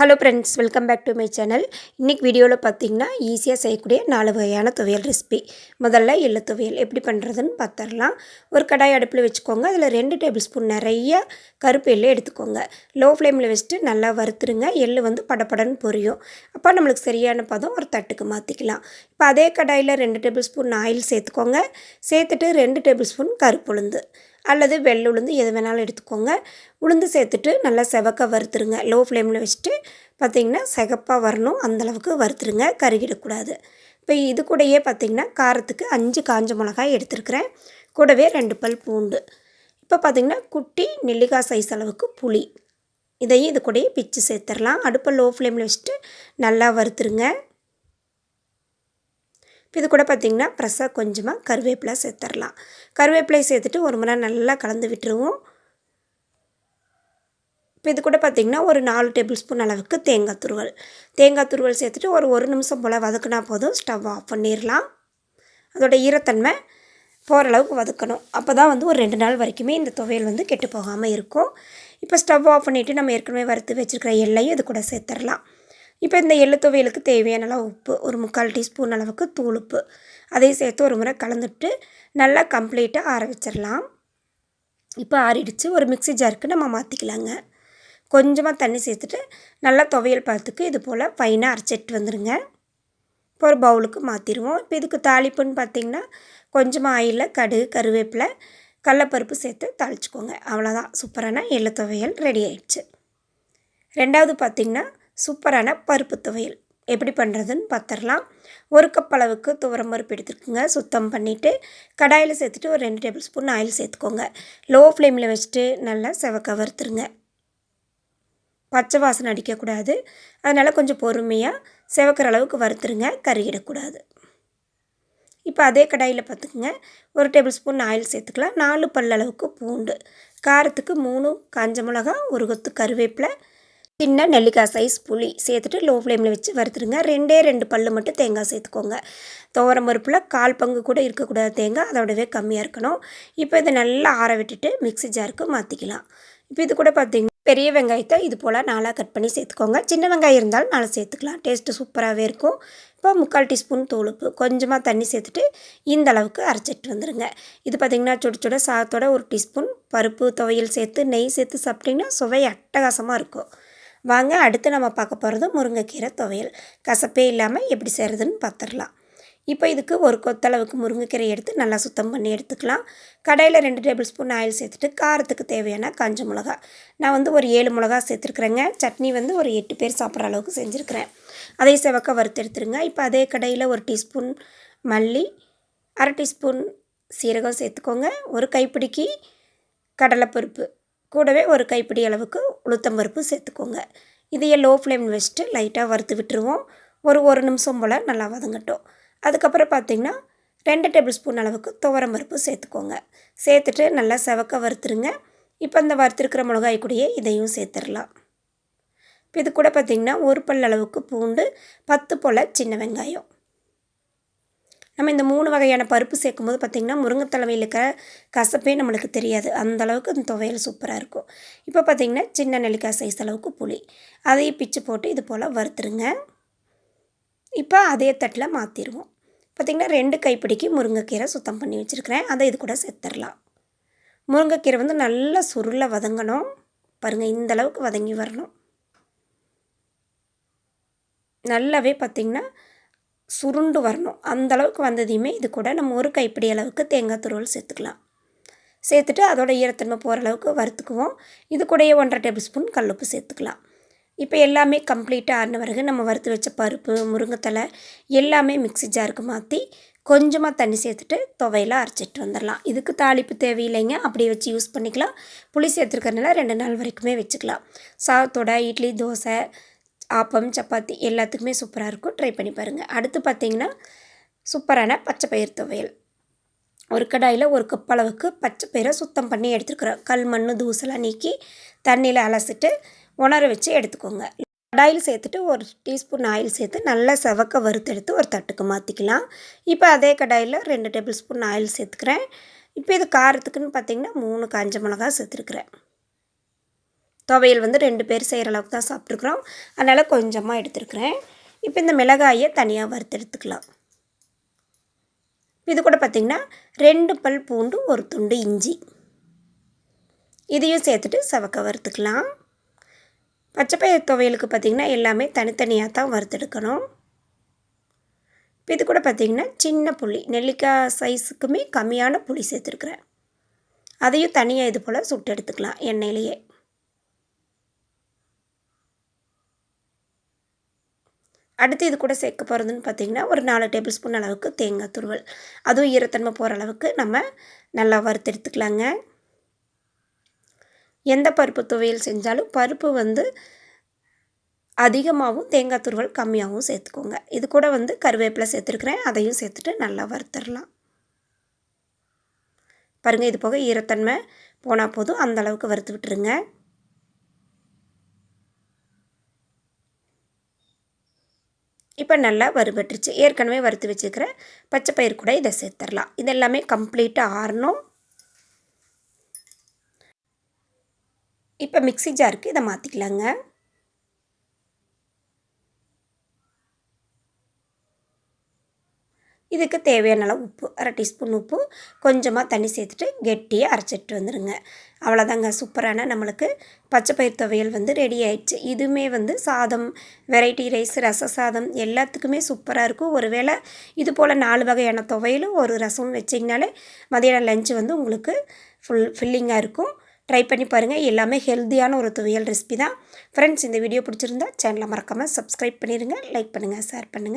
Hello friends welcome back to my channel இன்றைக்கி வீடியோவில் பார்த்தீங்கன்னா ஈஸியாக செய்யக்கூடிய நாலு வகையான துவையல் ரெசிபி முதல்ல எள்ளு துவையல். எப்படி பண்ணுறதுன்னு பார்த்துடலாம். ஒரு கடாய் அடுப்பில் வச்சுக்கோங்க. அதில் ரெண்டு டேபிள் ஸ்பூன் நிறைய கருப்பு எள்ளு எடுத்துக்கோங்க. லோ ஃப்ளேமில் வச்சுட்டு நல்லா வறுத்துருங்க. எள்ளு வந்து படப்படன்னு பொரியும். அப்போ நம்மளுக்கு சரியான பதம் ஒரு தட்டுக்கு மாற்றிக்கலாம் இப்போ அதே கடாயில் ரெண்டு டேபிள் ஸ்பூன் ஆயில் சேர்த்துக்கோங்க. சேர்த்துட்டு ரெண்டு டேபிள் ஸ்பூன் கருப்புளுந்து. அல்லது வெள்ளை உளுந்து எது வேணாலும் எடுத்துக்கோங்க. உளுந்து சேர்த்துட்டு நல்லா செவக்க வறுத்துருங்க. லோ ஃப்ளேமில் வச்சுட்டு பார்த்திங்கன்னா சிகப்பாக வரணும். அந்தளவுக்கு வறுத்துருங்க. கருகிடக்கூடாது. இப்போ இது கூடயே பார்த்திங்கன்னா காரத்துக்கு அஞ்சு காஞ்ச மிளகாய் எடுத்துருக்கிறேன். கூடவே ரெண்டு பல் பூண்டு. இப்போ பார்த்திங்கன்னா குட்டி நெல்லிக்காய் சைஸ் அளவுக்கு புளி. இதையும் இது கூடயே பிச்சு சேர்த்துடலாம். அடுப்பை லோ ஃப்ளேமில் வச்சுட்டு நல்லா வறுத்துருங்க. இது கூட பார்த்திங்கன்னா ப்ரெஸ்ஸாக கொஞ்சமாக கருவேப்பிலை சேர்த்துடலாம். கருவேப்பிலை சேர்த்துட்டு ஒரு முறை நல்லா கலந்து விட்டுருவோம். இப்போ இது கூட பார்த்திங்கன்னா ஒரு நாலு டேபிள் ஸ்பூன் அளவுக்கு தேங்காய் துருவல். தேங்காய் துருவல் சேர்த்துட்டு ஒரு ஒரு நிமிஷம் போல் வதக்குனா போதும். ஸ்டவ் ஆஃப் பண்ணிடலாம். அதோடய ஈரத்தன்மை போகிற அளவுக்கு வதக்கணும். அப்போ தான் வந்து ஒரு ரெண்டு நாள் வரைக்குமே இந்த துவையல் வந்து கெட்டு போகாமல் இருக்கும். இப்போ ஸ்டவ் ஆஃப் பண்ணிவிட்டு நம்ம ஏற்கனவே வறுத்து வச்சுருக்கிற எல்லையும் இது கூட சேர்த்துடலாம். இப்போ இந்த எள்ளு துவையலுக்கு தேவையான அளவு உப்பு ஒரு முக்கால் டீஸ்பூன் அளவுக்கு தூள் உப்பு அதையும் சேர்த்து ஒரு முறை கலந்துட்டு நல்லா கம்ப்ளீட்டாக ஆற வச்சிடலாம். இப்போ ஆறிடுச்சு. ஒரு மிக்சி ஜாருக்கு நம்ம மாற்றிக்கலாங்க கொஞ்சமாக தண்ணி சேர்த்துட்டு நல்லா துவையல் பார்த்துக்கு இது போல் ஃபைனாக அரைச்சிட்டு வந்துடுங்க இப்போ ஒரு பவுலுக்கு மாற்றிடுவோம் இப்போ இதுக்கு தாளிப்புன்னு பார்த்திங்கன்னா கொஞ்சமாக ஆயிலில் கடுகு கருவேப்பிலை கடலப்பருப்பு சேர்த்து தாளிச்சிக்கோங்க. அவ்வளோதான் சூப்பரான எள்ளு துவையல் ரெடி ஆயிடுச்சு. ரெண்டாவது பார்த்திங்கன்னா சூப்பரான பருப்பு துவையல். எப்படி பண்ணுறதுன்னு பார்த்துடலாம் ஒரு கப் அளவுக்கு துவரம் பருப்பு எடுத்துருக்குங்க சுத்தம் பண்ணிவிட்டு கடாயில் சேர்த்துட்டு ஒரு ரெண்டு டேபிள் ஸ்பூன் ஆயில் சேர்த்துக்கோங்க. லோ ஃப்ளேமில் வச்சுட்டு நல்லா செவக்க வறுத்துருங்க. பச்சை வாசனை அடிக்கக்கூடாது. அதனால் கொஞ்சம் பொறுமையாக செவக்கிற அளவுக்கு வறுத்துருங்க. கருகிடக்கூடாது இப்போ அதே கடாயில் பார்த்துக்குங்க ஒரு டேபிள் ஸ்பூன் ஆயில் சேர்த்துக்கலாம். நாலு பல் அளவுக்கு பூண்டு. காரத்துக்கு மூணு காஞ்ச மிளகா ஒரு கொத்து கருவேப்பிலை சின்ன நெல்லிக்காய் சைஸ் புளி சேர்த்துட்டு லோ ஃப்ளேமில் வச்சு வறுத்துருங்க ரெண்டே ரெண்டு பல் மட்டும் தேங்காய் சேர்த்துக்கோங்க. துவரம் பருப்பில் கால் பங்கு கூட இருக்கக்கூடாது தேங்காய். அதோடவே கம்மியாக இருக்கணும். இப்போ இதை நல்லா ஆற விட்டுட்டு மிக்ஸி ஜாருக்கு மாற்றிக்கலாம் இப்போ இது கூட பார்த்திங்கன்னா பெரிய வெங்காயத்தை இது போல் நாளாக கட் பண்ணி சேர்த்துக்கோங்க. சின்ன வெங்காயம் இருந்தாலும் நாளாக சேர்த்துக்கலாம். டேஸ்ட்டு சூப்பராகவே இருக்கும். இப்போ முக்கால் டீஸ்பூன் தூளுப்பு கொஞ்சமாக தண்ணி சேர்த்துட்டு இந்த அளவுக்கு அரைச்சிட்டு வந்துடுங்க இது பார்த்திங்கன்னா சுட சுட சாதத்தோட ஒரு டீஸ்பூன் பருப்பு துவையல் சேர்த்து நெய் சேர்த்து சாப்பிட்டிங்கன்னா சுவை அட்டகாசமாக இருக்கும். வாங்க அடுத்து நம்ம பார்க்க போகிறது முருங்கைக்கீரை துவையல். கசப்பே இல்லாமல் எப்படி செய்கிறதுன்னு பார்த்துடலாம் இப்போ இதுக்கு ஒரு கொத்தளவுக்கு முருங்கைக்கீரை எடுத்து நல்லா சுத்தம் பண்ணி எடுத்துக்கலாம். கடையில் ரெண்டு டேபிள் ஸ்பூன் ஆயில் சேர்த்துட்டு காரத்துக்கு தேவையான காஞ்ச மிளகா. நான் வந்து ஒரு ஏழு மிளகா சேர்த்துருக்குறேங்க. சட்னி வந்து ஒரு எட்டு பேர் சாப்பிட்ற அளவுக்கு செஞ்சுருக்கிறேன். அதே செவக்க வறுத்து எடுத்துருங்க. இப்போ அதே கடையில் ஒரு டீஸ்பூன் மல்லி அரை டீஸ்பூன் சீரகம் சேர்த்துக்கோங்க. ஒரு கைப்பிடிக்கு கடலைப்பருப்பு. கூடவே ஒரு கைப்பிடி அளவுக்கு உளுத்தம்பருப்பு சேர்த்துக்கோங்க. இதையே லோ ஃப்ளேம் வச்சுட்டு லைட்டாக வறுத்து விட்டுருவோம். ஒரு ஒரு நிமிஷம் போல் நல்லா வதங்கட்டும். அதுக்கப்புறம் பார்த்திங்கன்னா ரெண்டு டேபிள் ஸ்பூன் அளவுக்கு துவரம் பருப்பு சேர்த்துக்கோங்க. சேர்த்துட்டு நல்லா செவக்க வறுத்துருங்க. இப்போ இந்த வறுத்துருக்கிற மிளகாய் கூடயே இதையும் சேர்த்துடலாம். இப்போ இது கூட பார்த்திங்கன்னா ஒரு பல் அளவுக்கு பூண்டு பத்து போல் சின்ன வெங்காயம். நம்ம இந்த மூணு வகையான பருப்பு சேர்க்கும்போது பார்த்திங்கன்னா முருங்கைத்தலைமையில் இருக்கிற கசப்பே நம்மளுக்கு தெரியாது. அந்த அளவுக்கு அந்த துவையல் சூப்பராக இருக்கும். இப்போ பார்த்திங்கன்னா சின்ன நெல்லிக்காய் சைஸ் அளவுக்கு புளி. அதையும் பிச்சு போட்டு இது போல் வறுத்துருங்க. இப்போ அதே தட்டில் மாற்றிடுவோம் பார்த்திங்கன்னா ரெண்டு கைப்பிடிக்கு முருங்கைக்கீரை சுத்தம் பண்ணி வச்சுருக்கிறேன். அதை இது கூட சேர்த்துடலாம். முருங்கைக்கீரை வந்து நல்லா சுருளை வதங்கணும். பாருங்கள் இந்த அளவுக்கு வதங்கி வரணும். நல்லாவே பார்த்திங்கன்னா சுருண்டு வரணும். அந்தளவுக்கு வந்ததையுமே இது கூட நம்ம ஒரு கைப்பிடி அளவுக்கு தேங்காய் துருவல் சேர்த்துக்கலாம். சேர்த்துட்டு அதோட ஈரத்தன்மை போகிற அளவுக்கு வறுத்துக்குவோம். இது கூடயே ஒன்றரை டேபிள் ஸ்பூன் கல்லுப்பு சேர்த்துக்கலாம். இப்போ எல்லாமே கம்ப்ளீட்டாக ஆறின பிறகு நம்ம வறுத்து வச்ச பருப்பு முருங்கைத்தலை எல்லாமே மிக்சி ஜாருக்கு மாற்றி கொஞ்சமாக தண்ணி சேர்த்துட்டு துவையில் அரைச்சிட்டு வந்துடலாம் இதுக்கு தாளிப்பு தேவையில்லைங்க. அப்படியே வச்சு யூஸ் பண்ணிக்கலாம். புளி சேர்த்துருக்கறனால ரெண்டு நாள் வரைக்குமே வச்சுக்கலாம். சாதத்தோட இட்லி தோசை ஆப்பம் சப்பாத்தி எல்லாத்துக்குமே சூப்பராக இருக்கும். ட்ரை பண்ணி பாருங்கள் அடுத்து பார்த்திங்கன்னா சூப்பரான பச்சை பயிர் துவையல். ஒரு கடாயில் ஒரு கப் அளவுக்கு பச்சை பயிரை சுத்தம் பண்ணி எடுத்துருக்குறோம். கல் மண் தூசெல்லாம் நீக்கி தண்ணியில் அலசிட்டு உணர வச்சு எடுத்துக்கோங்க. கடாயில் சேர்த்துட்டு ஒரு டீஸ்பூன் ஆயில் சேர்த்து நல்லா செவக்க வறுத்தெடுத்து ஒரு தட்டுக்கு மாற்றிக்கலாம் இப்போ அதே கடாயில் ரெண்டு டேபிள் ஸ்பூன் ஆயில் சேர்த்துக்கிறேன். இப்போ இது காரத்துக்குன்னு பார்த்திங்கன்னா மூணு காஞ்ச மிளகா சேர்த்துருக்குறேன். துவையல் வந்து ரெண்டு பேர் செய்கிற அளவுக்கு தான் சாப்பிட்ருக்குறோம் அதனால் கொஞ்சமாக எடுத்துருக்குறேன். இப்போ இந்த மிளகாயை தனியாக வறுத்து எடுத்துக்கலாம் இது கூட பார்த்திங்கன்னா ரெண்டு பல் பூண்டு ஒரு துண்டு இஞ்சி. இதையும் சேர்த்துட்டு சவக்க வறுத்துக்கலாம். பச்சைப்பயிர் துவையலுக்கு பார்த்திங்கன்னா எல்லாமே தனித்தனியாக தான் வறுத்தெடுக்கணும். இப்போ இது கூட பார்த்திங்கன்னா சின்ன புளி நெல்லிக்காய் சைஸுக்குமே கம்மியான புளி சேர்த்துருக்குறேன். அதையும் தனியாக இது போல் சுட்டு எடுத்துக்கலாம் எண்ணெயிலேயே. அடுத்து இது கூட சேர்க்க போகிறதுன்னு பார்த்திங்கன்னா ஒரு நாலு டேபிள் ஸ்பூன் அளவுக்கு தேங்காய் துருவல். அதுவும் ஈரத்தன்மை போகிற அளவுக்கு நம்ம நல்லா வறுத்து எடுத்துக்கலாங்க எந்த பருப்பு துவையல் செஞ்சாலும் பருப்பு வந்து அதிகமாகவும் தேங்காய் துருவல் கம்மியாகவும் சேர்த்துக்கோங்க. இது கூட வந்து கருவேப்பிலை சேர்த்துருக்குறேன். அதையும் சேர்த்துட்டு நல்லா வறுத்துடலாம் பாருங்கள் இது போக ஈரத்தன்மை போனால் போதும். அந்த அளவுக்கு வறுத்து விட்டுருங்க. இப்போ நல்லா வறுபட்டுருச்சு. ஏற்கனவே வறுத்து வச்சுக்கிற பச்சை பயிர் கூட இதை சேர்த்துடலாம். இது எல்லாமே கம்ப்ளீட்டாக ஆறணும். இப்போ மிக்சி ஜாருக்கு இதை மாற்றிக்கலாங்க இதுக்கு தேவையான அளவு உப்பு அரை டீஸ்பூன் உப்பு கொஞ்சமாக தண்ணி சேர்த்துட்டு கெட்டியாக அரைச்சிட்டு வந்துடுங்க அவ்வளோதாங்க சூப்பரான நம்மளுக்கு பச்சை பயிர் துவையல் வந்து ரெடி ஆயிடுச்சு. இதுவுமே வந்து சாதம் வெரைட்டி ரைஸ் ரச சாதம் எல்லாத்துக்குமே சூப்பராக இருக்கும். ஒரு வேளை இது போல் நாலு வகையான துவையலும் ஒரு ரசம் வச்சிங்கனாலே மதியானம் லஞ்சு வந்து உங்களுக்கு ஃபுல் ஃபில்லிங்காக இருக்கும். ட்ரை பண்ணி பாருங்கள் எல்லாமே ஹெல்த்தியான ஒரு துவையல் ரெசிபி தான். ஃப்ரெண்ட்ஸ் இந்த வீடியோ பிடிச்சிருந்தா சேனலை மறக்காமல் சப்ஸ்கிரைப் பண்ணிடுங்க லைக் பண்ணுங்கள் ஷேர் பண்ணுங்கள்